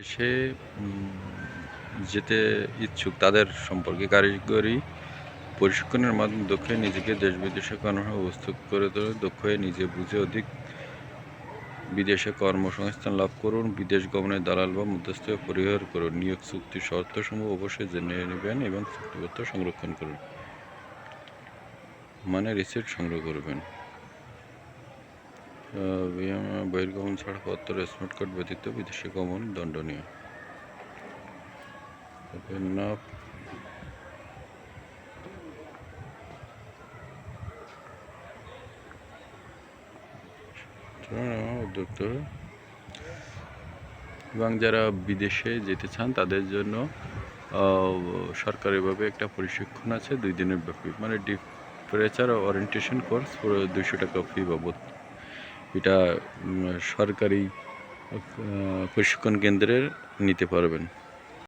সে যেতে ইচ্ছুক তাদের সম্পর্কে কারিগরি প্রশিক্ষণের মাধ্যমে দক্ষ হয়ে নিজেকে দেশ বিদেশে কর্মসংস্থান প্রস্তুত করে তোলে, দক্ষ হয়ে নিজে বুঝে অধিক বিদেশে কর্মসংস্থান লাভ করুন, বিদেশ গমনের দালাল বা মধ্যস্থ পরিহার করুন, নিয়োগ চুক্তির শর্তসমূহ অবশ্যই জেনে নেবেন এবং চুক্তিপত্র সংরক্ষণ করুন। মানে রিসিপ্ট সংগ্রহ করবেন। বহির্গমন ছাড়া ছাড়পত্র স্মার্ট কার্ড ব্যতীত বিদেশে গমন দণ্ডনীয় এবং যারা বিদেশে যেতে চান, তাদের জন্য সরকারিভাবে একটা প্রশিক্ষণ আছে, দুই দিনের ব্যাপী। মানে ডিপ্রেচার ওরিয়েন্টেশন কোর্স দুশো টাকা ফি বাবদ। এটা সরকারি প্রশিক্ষণ কেন্দ্রের নিতে পারবেন।